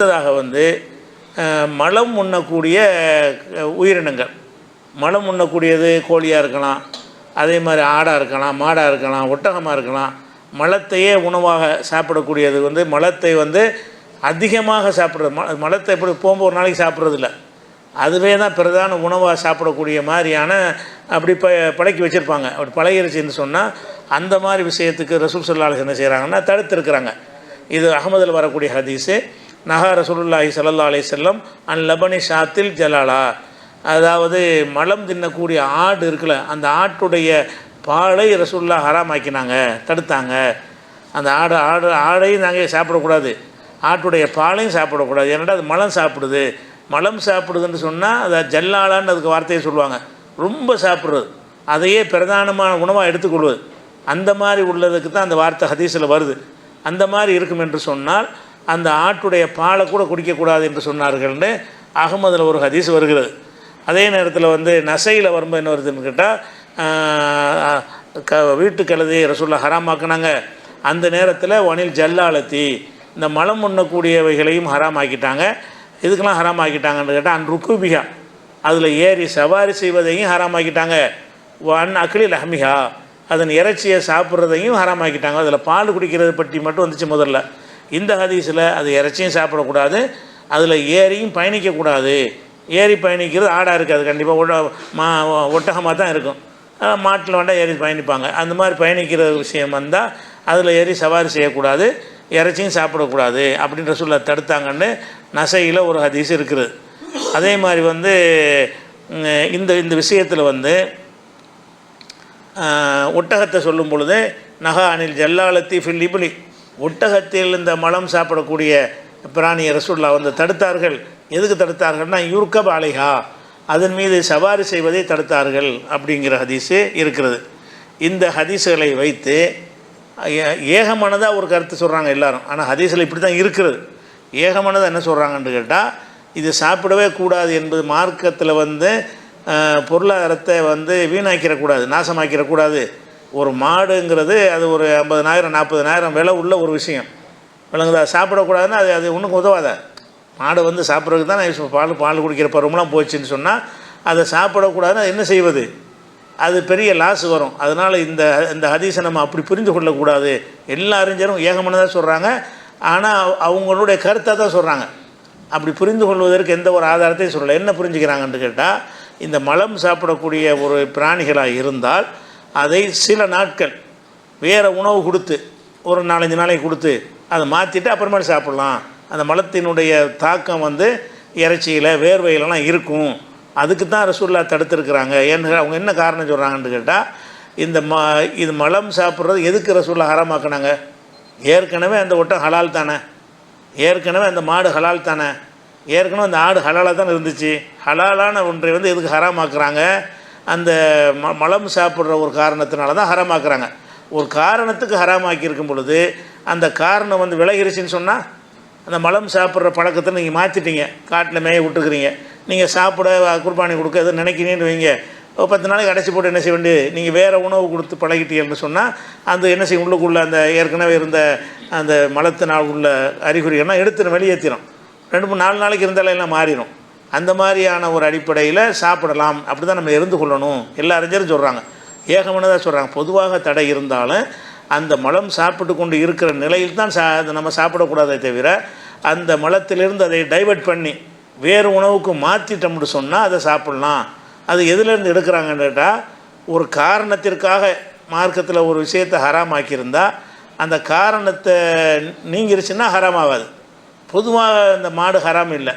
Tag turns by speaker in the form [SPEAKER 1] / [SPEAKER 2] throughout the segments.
[SPEAKER 1] அடுத்ததாக வந்து மலம் உண்ணக்கூடிய உயிரினங்கள். மலம் உண்ணக்கூடியது கோழியாக இருக்கலாம் அதே மாதிரி ஆடாக இருக்கலாம் மாடாக இருக்கலாம் ஒட்டகமாக இருக்கலாம். மலத்தையே உணவாக சாப்பிடக்கூடியது வந்து மலத்தை வந்து அதிகமாக சாப்பிட்றது. ம மலத்தை எப்படி போகும்போது ஒரு நாளைக்கு சாப்பிட்றதில்ல. அதுவே தான் பிரதான உணவாக சாப்பிடக்கூடிய மாதிரியான அப்படி ப பழக்கி வச்சுருப்பாங்க. அப்படி பழகிருச்சுன்னு சொன்னால் அந்த மாதிரி விஷயத்துக்கு ரசூல் சல்லாஹ் என்ன செய்கிறாங்கன்னா தடுத்துருக்குறாங்க. இது அகமதில் வரக்கூடிய ஹதீஸு. நகா ரசூலுல்லாஹி சல்லா அலி செல்லம் அன் லபனி ஷாத்தில் ஜலாலா. அதாவது மலம் தின்னக்கூடிய ஆடு இருக்குல்ல அந்த ஆட்டுடைய பாலை ரசூல்லா ஹராமாக்கினாங்க தடுத்தாங்க. அந்த ஆடு ஆடு ஆடையும் நாங்கள் சாப்பிடக்கூடாது. ஆட்டுடைய பாலையும் சாப்பிடக்கூடாது. ஏன்னா அது மலம் சாப்பிடுது. மலம் சாப்பிடுதுன்னு சொன்னால் அதை ஜல்லாலான்னு அதுக்கு வார்த்தையை சொல்லுவாங்க. ரொம்ப சாப்பிட்றது. அதையே பிரதானமான உணவாக எடுத்துக்கொள்வது. அந்த மாதிரி உள்ளதுக்கு தான் அந்த வார்த்தை ஹதீஸில் வருது. அந்த மாதிரி இருக்கும் என்று சொன்னால் அந்த ஆட்டுடைய பாலை கூட குடிக்கக்கூடாது என்று சொன்னார்கள்னு அகமதில் ஒரு ஹதீஸ் வருகிறது. அதே நேரத்தில் வந்து நசையில் வரும்போது என்ன வருதுன்னு கேட்டால் க வீட்டு கழுதையை ரசூல்லா ஹராமாக்குனாங்க. அந்த நேரத்தில் வனில் ஜல்லாலத்தி இந்த மலம் உண்ணக்கூடியவைகளையும் ஹராமாக்கிட்டாங்க. இதுக்கெல்லாம் ஹராமாக்கிட்டாங்கன்னு கேட்டால் அன் ருக்குபிகா அதில் ஏறி சவாரி செய்வதையும் ஹராமாக்கிட்டாங்க. ஒன் அக்லில் அஹ்மிகா அதன் இறைச்சியை சாப்பிட்றதையும் ஹராமாக்கிட்டாங்க. அதில் பால் குடிக்கிறது பற்றி மட்டும் வந்துச்சு முதல்ல. இந்த ஹதீஸில் அது இறைச்சியும் சாப்பிடக்கூடாது அதில் ஏறியும் பயணிக்கக்கூடாது. ஏறி பயணிக்கிறது ஆடாக இருக்காது கண்டிப்பாக ஒட்ட மா ஒட்டகமாக தான் இருக்கும். மாட்டில் வேண்டாம் ஏறி பயணிப்பாங்க. அந்த மாதிரி பயணிக்கிற விஷயம் வந்தால் அதில் ஏறி சவாரி செய்யக்கூடாது இறைச்சியும் சாப்பிடக்கூடாது அப்படின்ற சொல்ல தடுத்தாங்கன்னு நசையில் ஒரு ஹதீஸ் இருக்குது. அதே மாதிரி வந்து இந்த இந்த விஷயத்தில் வந்து ஒட்டகத்தை சொல்லும் பொழுது நகா அனில் ஜல்லாலத்தி ஃபில் ஒட்டகத்தில் இந்த மலம் சாப்பிடக்கூடிய பிராணியை ரசூல்லா வந்து தடுத்தார்கள். எதுக்கு தடுத்தார்கள்னா யூர்க்க பாலிகா அதன் மீது சவாரி செய்வதை தடுத்தார்கள் அப்படிங்கிற ஹதீஸு இருக்கிறது. இந்த ஹதீஸுகளை வைத்து ஏ- ஏகமனதாக ஒரு கருத்து சொல்கிறாங்க எல்லாரும். ஆனால் ஹதீஸில் இப்படி தான் இருக்கிறது. ஏகமானதாக என்ன சொல்கிறாங்கன்னு கேட்டால் இது சாப்பிடவே கூடாது என்பது மார்க்கத்தில் வந்து பொருளாதாரத்தை வந்து வீணாக்கிடக்கூடாது நாசமாக்கிடக்கூடாது ஒரு மாடுங்கிறது அது ஒரு ஐம்பதனாயிரம் நாற்பதனாயிரம் விலை உள்ள ஒரு விஷயம். விலங்குதா சாப்பிடக்கூடாதுன்னா அது அது ஒன்றுக்கு உதவாத. மாடு வந்து சாப்பிட்றதுக்கு தான் நான் பால் பால் குடிக்கிற பருவம்லாம் போச்சுன்னு சொன்னால் அதை சாப்பிடக்கூடாதுன்னு அது என்ன செய்வது? அது பெரிய லாஸ் வரும். அதனால் இந்த இந்த ஹதீஸை நம்ம அப்படி புரிந்து கொள்ளக்கூடாது. எல்லா அறிஞரும் ஏகமானதாக சொல்கிறாங்க ஆனால் அவங்களுடைய கருத்தை தான் சொல்கிறாங்க அப்படி புரிந்து கொள்வதற்கு எந்த ஒரு ஆதாரத்தையும் சொல்லலை. என்ன புரிஞ்சுக்கிறாங்கன்னு கேட்டால் இந்த மலம் சாப்பிடக்கூடிய ஒரு பிராணிகளாக இருந்தால் அதை சில நாட்கள் வேறு உணவு கொடுத்து ஒரு நாலஞ்சு நாளைக்கு கொடுத்து அதை மாற்றிட்டு அப்புறமேட்டு சாப்பிட்லாம். அந்த மலத்தினுடைய தாக்கம் வந்து இறைச்சியில் வேர்வையிலலாம் இருக்கும். அதுக்கு தான் ரசூல்லா தடுத்துருக்குறாங்க ஏன்னு அவங்க என்ன காரணம் சொல்கிறாங்கன்னு கேட்டால் இந்த ம இது மலம் சாப்பிட்றது எதுக்கு ரசூல்லா ஹராமாக்குனாங்க? ஏற்கனவே அந்த ஒட்டம் ஹலால் தானே? ஏற்கனவே அந்த மாடு ஹலால் தானே? ஏற்கனவே அந்த ஆடு ஹலாலாக தானே இருந்துச்சு? ஹலாலான ஒன்றை வந்து எதுக்கு ஹராமாக்குறாங்க? அந்த ம மலம் சாப்பிட்ற ஒரு காரணத்தினால தான் ஹராமாக்குறாங்க. ஒரு காரணத்துக்கு ஹராமாக்கி இருக்கும் பொழுது அந்த காரணம் வந்து விலகிருச்சின்னு சொன்னால் அந்த மலம் சாப்பிட்ற பழக்கத்தை நீங்கள் மாற்றிட்டீங்க காட்டில் மேய விட்டுக்கிறீங்க நீங்கள் சாப்பிட குர்பானி கொடுக்க எதுவும் நினைக்கிறீங்கன்னு வைங்க. ஒரு பத்து நாளைக்கு அடைச்சி போட்டு என்ன செய்ய வேண்டியது? நீங்கள் வேறு உணவு கொடுத்து பழகிட்டீங்கன்னு சொன்னால் அந்த என்ன செய்யும்? உள்ளுக்குள்ளே அந்த ஏற்கனவே இருந்த அந்த மலத்தினால் உள்ள அறிகுறிகள்லாம் எடுத்துடும் வெளியேற்றிடும் ரெண்டு மூணு நாலு நாளைக்கு இருந்தாலும் எல்லாம் மாறிடும் அந்த மாதிரியான ஒரு அடிப்படையில் சாப்பிடலாம். அப்படி தான் நம்ம இருந்து கொள்ளணும். எல்லா அறிஞரும் சொல்கிறாங்க ஏகமானதாக சொல்கிறாங்க பொதுவாக தடை இருந்தாலும் அந்த மலம் சாப்பிட்டு கொண்டு இருக்கிற நிலையில் தான் சா அதை நம்ம சாப்பிடக்கூடாதே தவிர அந்த மலத்திலிருந்து அதை டைவர்ட் பண்ணி வேறு உணவுக்கு மாற்றிட்டோம்னு சொன்னால் அதை சாப்பிட்லாம். அது எதுலேருந்து எடுக்கிறாங்கன்னு கேட்டால் ஒரு காரணத்திற்காக மார்க்கத்தில் ஒரு விஷயத்தை ஹராமாக்கியிருந்தா அந்த காரணத்தை நீங்கிருச்சுன்னா ஹராமாகாது. பொதுவாக இந்த மாடு ஹராம் இல்லை.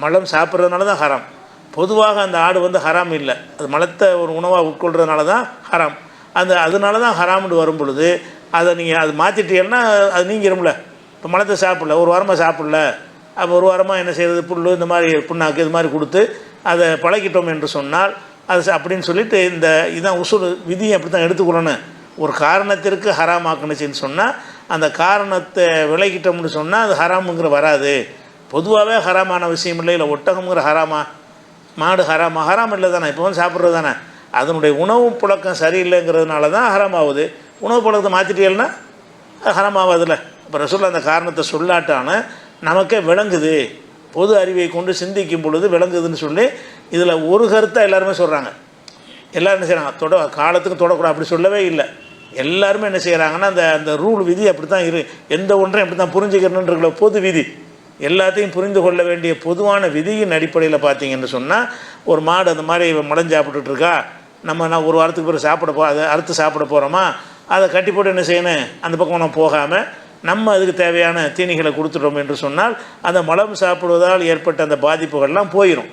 [SPEAKER 1] மலம் சாப்பிட்றதுனால தான் ஹராம். பொதுவாக அந்த ஆடு வந்து ஹராம் இல்லை. அது மலத்தை ஒரு உணவாக உட்கொள்றதுனால தான் ஹராம். அந்த அதனால தான் ஹராம்னு வரும் பொழுது அதை நீங்கள் அது மாற்றிட்டீங்கன்னா அது நீங்கிரும்ல. இப்போ மலத்தை சாப்பிடல ஒரு வாரமாக சாப்பிடல. அப்போ ஒரு வாரமாக என்ன செய்கிறது புல் இந்த மாதிரி புண்ணாக்கு இது மாதிரி கொடுத்து அதை பழகிட்டோம் என்று சொன்னால் அது ச- அப்படின்னு சொல்லிட்டு இந்த இதான் உசுல் விதியை அப்படி தான் எடுத்துக்கொள்ளணும். ஒரு காரணத்திற்கு ஹராமாக்குனுச்சின்னு சொன்னால் அந்த காரணத்தை விலகிட்டோம்னு சொன்னால் அது ஹராமுங்கிற வராது. பொதுவாகவே ஹராமான விஷயம் இல்லை இல்லை ஒட்டகம்ங்கிற ஹராமா மாடு ஹராமா ஹராம் இல்லை தானே இப்போ வந்து சாப்பிட்றது தானே. அதனுடைய உணவு புழக்கம் சரியில்லைங்கிறதுனால தான் ஹராம் ஆகுது உணவு புழக்கத்தை மாற்றிட்டீங்கன்னா அது ஆகாதுல்ல இப்போ ரசூல் அந்த காரணத்தை சொல்லாட்டான நமக்கே விளங்குது. பொது அறிவை கொண்டு சிந்திக்கும் பொழுது விளங்குதுன்னு சொல்லி இதில் ஒரு கருத்தாக எல்லாருமே சொல்கிறாங்க எல்லோரும் என்ன செய்கிறாங்க தொட காலத்துக்கு தொடக்கூடாது அப்படி சொல்லவே இல்லை. எல்லாருமே என்ன செய்கிறாங்கன்னா அந்த அந்த ரூல் விதி அப்படி தான் இரு எந்த ஒன்றையும் அப்படி தான் புரிஞ்சுக்கணுன்ற பொது விதி. எல்லாத்தையும் புரிந்து கொள்ள வேண்டிய பொதுவான விதியின் அடிப்படையில் பார்த்தீங்கன்னு சொன்னால் ஒரு மாடு அந்த மாதிரி முளைஞ்சு சாப்பிட்டுட்டு நம்ம நான் ஒரு வாரத்துக்கு பிறகு சாப்பிட போ அதை அறுத்து சாப்பிட போகிறோமா அதை கட்டி போட்டு என்ன செய்யணும்? அந்த பக்கம் நம்ம போகாமல் நம்ம அதுக்கு தேவையான தீனிகளை கொடுத்துட்டோம் என்று சொன்னால் அந்த மலம் சாப்பிடுவதால் ஏற்பட்ட அந்த பாதிப்புகள்லாம் போயிடும்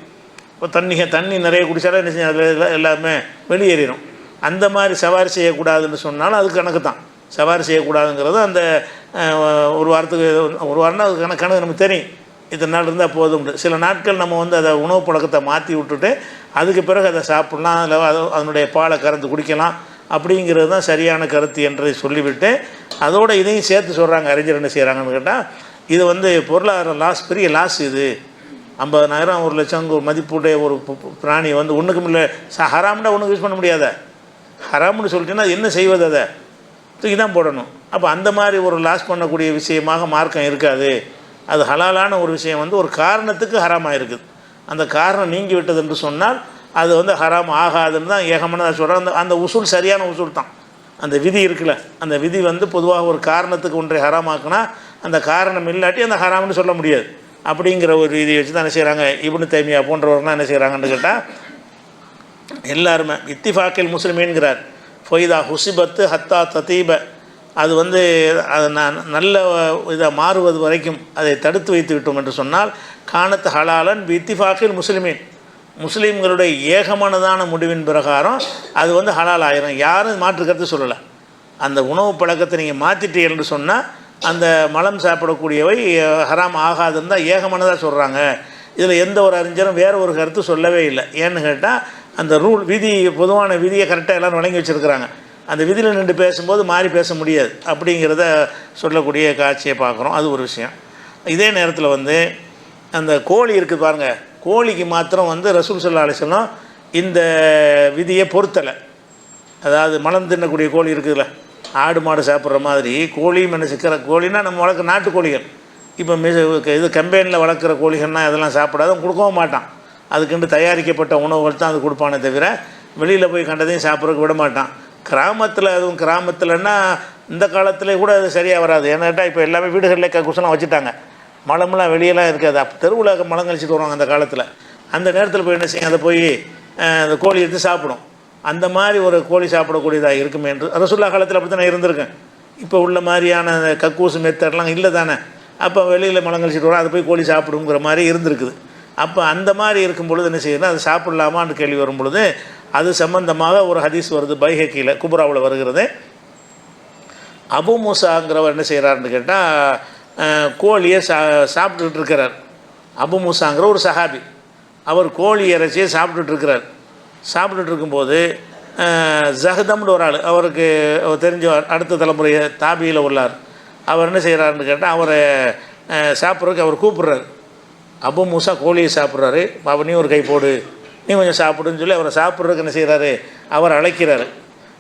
[SPEAKER 1] இப்போ தண்ணி தண்ணி நிறைய குடித்தாலும் என்ன செய்யும்? அதில் எல்லாமே வெளியேறிடும் அந்த மாதிரி சவாரி செய்யக்கூடாதுன்னு சொன்னாலும் அது கணக்கு தான் சவாரி செய்யக்கூடாதுங்கிறது அந்த ஒரு வாரத்துக்கு ஒரு வாரம்னா அது கணக்கு நமக்கு தெரியும். இத்தனை நாள் இருந்தால் போதும் சில நாட்கள் நம்ம வந்து அதை உணவு பழக்கத்தை மாற்றி விட்டுட்டு அதுக்கு பிறகு அதை சாப்பிட்லாம் அதில் அது அதனுடைய பாலை கறந்து குடிக்கலாம் அப்படிங்கிறது தான் சரியான கருத்து என்று சொல்லிவிட்டு அதோட இதையும் சேர்த்து சொல்கிறாங்க அறிஞர் என்ன செய்கிறாங்கன்னு கேட்டால் இது வந்து பொருளாதார லாஸ் பெரிய லாஸ் இது. ஐம்பதனாயிரம் ஒரு லட்சம் ஒரு மதிப்புடைய ஒரு பிராணி வந்து ஒன்றுக்கும் இல்லை ச ஹராம்னா ஒன்றுக்கு யூஸ் பண்ண முடியாத. ஹராம்னு சொல்லிட்டீங்கன்னா என்ன செய்வது அதை? தூக்கி தான் போடணும். அப்போ அந்த மாதிரி ஒரு லாஸ் பண்ணக்கூடிய விஷயமாக மார்க்கம் இருக்காது. அது ஹலாலான ஒரு விஷயம் வந்து ஒரு காரணத்துக்கு ஹராமாக இருக்குது அந்த காரணம் நீங்கி விட்டது என்று சொன்னால் அது வந்து ஹராம் ஆகாதுன்னு தான் ஏகமான சொல்கிறேன் அந்த அந்த உசூல் சரியான உசூல் தான். அந்த விதி இருக்குல்ல. அந்த விதி வந்து பொதுவாக ஒரு காரணத்துக்கு ஒன்றை ஹராமாக்குனா அந்த காரணம் இல்லாட்டி அந்த ஹராம்னு சொல்ல முடியாது. அப்படிங்கிற ஒரு விதியை வச்சு தான் என்ன செய்கிறாங்க இப்னு தைமியா போன்றவர்கள் என்ன செய்கிறாங்கன்னு கேட்டால் எல்லாருமே இத்திஃபாக்கில் முஸ்லிமீன்கிறார். ஃபொய்தா ஹுசிபத்து ஹத்தா ததீப. அது வந்து அது நான் நல்ல இதாக மாறுவது வரைக்கும் அதை தடுத்து வைத்து விட்டோம் என்று சொன்னால் காணத்து ஹலாலன் பித்திஃபாக்கில் முஸ்லிமீன். முஸ்லீம்களுடைய ஏகமானதான முடிவின் பிரகாரம் அது வந்து ஹலால் ஆயிரும். யாரும் மாற்று கருத்து சொல்லலை. அந்த உணவு பழக்கத்தை நீங்கள் மாற்றிட்டீங்கன்னு சொன்னால் அந்த மலம் சாப்பிடக்கூடியவை ஹராம் ஆகாதுன்னு தான் ஏகமானதாக சொல்கிறாங்க இதில் எந்த ஒரு அறிஞரும் வேறு ஒரு கருத்து சொல்லவே இல்லை. ஏன்னு கேட்டால் அந்த ரூல் விதி பொதுவான விதியை கரெக்டாக எல்லோரும் வழங்கி வச்சுருக்கிறாங்க. அந்த விதியில் நின்று பேசும்போது மாறி பேச முடியாது. அப்படிங்கிறத சொல்லக்கூடிய காட்சியை பார்க்குறோம். அது ஒரு விஷயம். இதே நேரத்தில் வந்து அந்த கோழி இருக்குது பாருங்கள் கோழிக்கு மாத்திரம் வந்து ரசூல் சொல்லா அலிஸ்லாம் இந்த விதியை பொருத்தலை. அதாவது மலம் தின்னக்கூடிய கோழி இருக்குதுல்ல ஆடு மாடு சாப்பிட்ற மாதிரி கோழியும் என்ன சிக்கிற கோழின்னா நம்ம வளர்க்குற நாட்டுக்கோழிகள். இப்போ மிஸ் இது கம்பெனியில் வளர்க்குற கோழிகள்னால் அதெல்லாம் சாப்பிடாத கொடுக்கவும் மாட்டான். அதுக்குண்டு தயாரிக்கப்பட்ட உணவுகள் தான் அது கொடுப்பானே தவிர வெளியில் போய் கண்டதையும் சாப்பிட்றதுக்கு விட மாட்டான். கிராமத்தில் அதுவும் கிராமத்தில்னா இந்த காலத்தில் கூட அது சரியாக வராது. ஏன்னாட்டால் இப்போ எல்லாமே வீடுகளில் கக்குசலாம் வச்சுட்டாங்க. மலம்லாம் வெளியெல்லாம் இருக்காது. அப்போ தெருவில் மலம் கழிச்சிட்டு வருவாங்க அந்த காலத்தில். அந்த நேரத்தில் போய் என்ன செய்யும்? அதை போய் அந்த கோழி எடுத்து சாப்பிடும். அந்த மாதிரி ஒரு கோழி சாப்பிடக்கூடியதாக இருக்குமே என்று ரசுல்லா காலத்தில் அப்படி தான் இருந்திருக்கேன் இப்போ உள்ள மாதிரியான கக்கூசு மெத்தட்லாம் இல்லை தானே. அப்போ வெளியில் மலம் கழிச்சிட்டு வரோம். அதை போய் கோழி சாப்பிடுங்கிற மாதிரி இருந்திருக்குது. அப்போ அந்த மாதிரி இருக்கும் பொழுது என்ன செய்யணும் அது சாப்பிட்லாமான்னு கேள்வி வரும் பொழுது அது சம்பந்தமாக ஒரு ஹதீஸ் வருது பைஹக்கியில் குபுராவில் வருகிறது. அபு மூசாங்கிறவர் என்ன செய்கிறாருன்னு கேட்டால் கோழியை சா சாப்பிட்டுட்டு இருக்கிறார். அபு மூசாங்கிற ஒரு சஹாபி. அவர் கோழி இறைச்சியை சாப்பிட்டுட்டு இருக்கிறார். சாப்பிட்டுட்டு இருக்கும்போது ஜஹதம்னு ஒரு ஆள் அவருக்கு தெரிஞ்ச அடுத்த தலைமுறை தாபியில் உள்ளார். அவர் என்ன செய்கிறாருன்னு கேட்டால் அவரை சாப்பிட்றதுக்கு அவர் கூப்பிட்றாரு. அபு மூசா கோழியை சாப்பிட்றாரு. பாப்பா ஒரு கை போடு. நீ கொஞ்சம் சாப்பிடுன்னு சொல்லி அவரை சாப்பிட்றதுக்கு என்ன செய்கிறாரு அவர் அழைக்கிறாரு.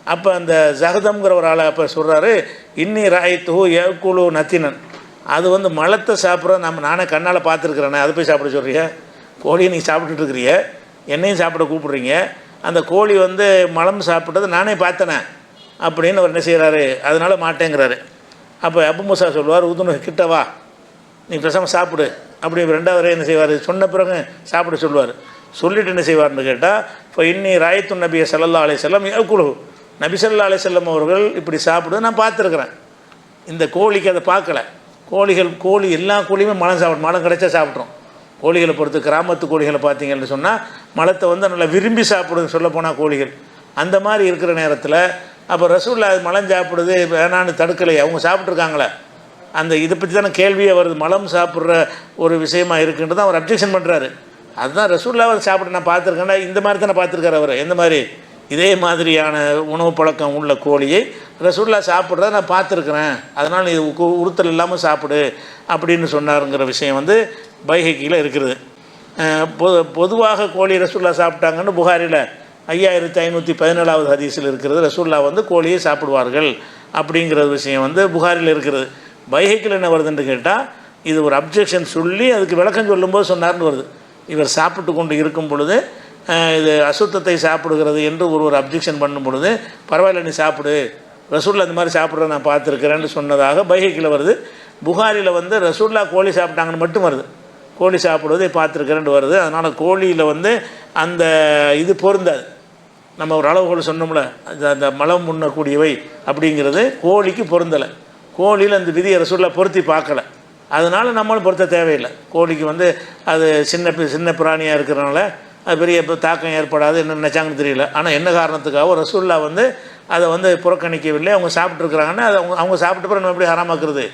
[SPEAKER 1] அப்போ அந்த ஜகதம்ங்கிற ஒரு ஆளை அப்போ சொல்கிறாரு இன்னி ராய்த்து ஏக்குழு நத்தினன். அது வந்து மலத்தை சாப்பிட்ற நம்ம நானே கண்ணால் பார்த்துருக்குறேனே. அதை போய் சாப்பிட சொல்கிறிய கோழியை நீ சாப்பிட்டுட்டுருக்கிறிய என்னையும் சாப்பிட கூப்பிட்றீங்க? அந்த கோழி வந்து மலம் சாப்பிட்டது நானே பார்த்தனே. அப்படின்னு அவர் என்ன செய்கிறாரு அதனால மாட்டேங்கிறாரு. அப்போ அப்பு மூசா சொல்லுவார் உதுனு கிட்டவா நீ பேசாமல் சாப்பிடு. அப்படி ரெண்டாவது என்ன செய்வார்? சொன்ன பிறகு சாப்பிட சொல்லுவார். சொல்லிட்டு என்ன செய்வார்னு கேட்டால் இப்போ இன்னி ராயத்து நபிய செல்லல்லா அலை செல்லம் குழு நபி சல்லா அலை செல்லம் அவர்கள் இப்படி சாப்பிடுவது நான் பார்த்துருக்குறேன். இந்த கோழிக்கு அதை பார்க்கல. கோழிகள் கோழி எல்லா கோழியுமே மலம் சாப்பிடும். மலம் கிடைச்சா சாப்பிட்றோம் கோழிகளை பொறுத்து கிராமத்து கோழிகளை பார்த்தீங்கன்னு சொன்னால் மலத்தை வந்து நல்லா விரும்பி சாப்பிடுன்னு சொல்ல போனால் கோழிகள். அந்த மாதிரி இருக்கிற நேரத்தில் அப்போ ரசூல்லா அது மலம் சாப்பிடுது வேணான்னு தடுக்கலை அவங்க சாப்பிட்ருக்காங்களே அந்த இதை பற்றி தானே கேள்வியே வருது மலம் சாப்பிட்ற ஒரு விஷயமா இருக்குன்றது அவர் அப்ஜெக்ஷன் பண்ணுறாரு அதுதான் ரசூல்லாவை சாப்பிட நான் பார்த்துருக்கேன்னா இந்த மாதிரி தானே பார்த்துருக்காரு அவர். எந்த மாதிரி? இதே மாதிரியான உணவு பழக்கம் உள்ள கோழியை ரசூல்லா சாப்பிட்றத நான் பார்த்துருக்குறேன். அதனால் இது உறுத்தல் இல்லாமல் சாப்பிடு அப்படின்னு சொன்னாருங்கிற விஷயம் வந்து பைஹக்கியில் இருக்கிறது பொது பொதுவாக கோழி ரசூல்லா சாப்பிட்டாங்கன்னு புகாரில் ஐயாயிரத்தி ஐநூற்றி பதினேழாவது ஹதீஸில் இருக்கிறது. ரசூல்லா வந்து கோழியை சாப்பிடுவார்கள் அப்படிங்கிற விஷயம் வந்து புகாரில் இருக்கிறது பைஹைக்கில் என்ன வருதுன்னு கேட்டால் இது ஒரு அப்ஜெக்ஷன் சொல்லி அதுக்கு விளக்கம் சொல்லும்போது சொன்னார்னு வருது. இவர் சாப்பிட்டு கொண்டு இருக்கும் பொழுது இது அசுத்தத்தை சாப்பிடுகிறது என்று ஒரு ஒரு அப்ஜெக்ஷன் பண்ணும் பொழுது பரவாயில்ல நீ சாப்பிடு. ரசூல்லா இந்த மாதிரி சாப்பிட்ற நான் பார்த்துருக்கிறேன்னு சொன்னதாக பைஹைக்கில் வருது. புகாரியில் வந்து ரசூல்லா கோழி சாப்பிட்டாங்கன்னு மட்டும் வருது. கோழி சாப்பிடுவதை பார்த்துருக்கிறேன்னு வருது. அதனால் கோழியில் வந்து அந்த இது பொருந்தாது. நம்ம ஒரு அளவுகோல் சொன்னோம்ல அந்த அந்த மலம் உண்ணக்கூடியவை அப்படிங்கிறது கோழிக்கு பொருந்தலை. கோழியில் அந்த விதியை ரசூலில் பொருத்தி பார்க்கல. அதனால் நம்மளும் பொருத்த தேவையில்லை. கோழிக்கு வந்து அது சின்ன பி- சின்ன பிராணியாக இருக்கிறனால அது பெரிய தாக்கம் ஏற்படாது என்ன நினச்சாங்கன்னு தெரியல. ஆனால் என்ன காரணத்துக்காக ரசூல்லா வந்து அதை வந்து புறக்கணிக்கவில்லை. அவங்க சாப்பிட்ருக்குறாங்கன்னா அதை அவங்க அவங்க சாப்பிட்ட பிறகு நம்ம எப்படி ஹராமாக்குறது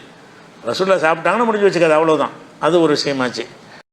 [SPEAKER 1] ரசூல்லா சாப்பிட்டாங்கன்னா முடிஞ்சு வச்சுக்காது. அவ்வளோதான் அது ஒரு விஷயமாச்சு.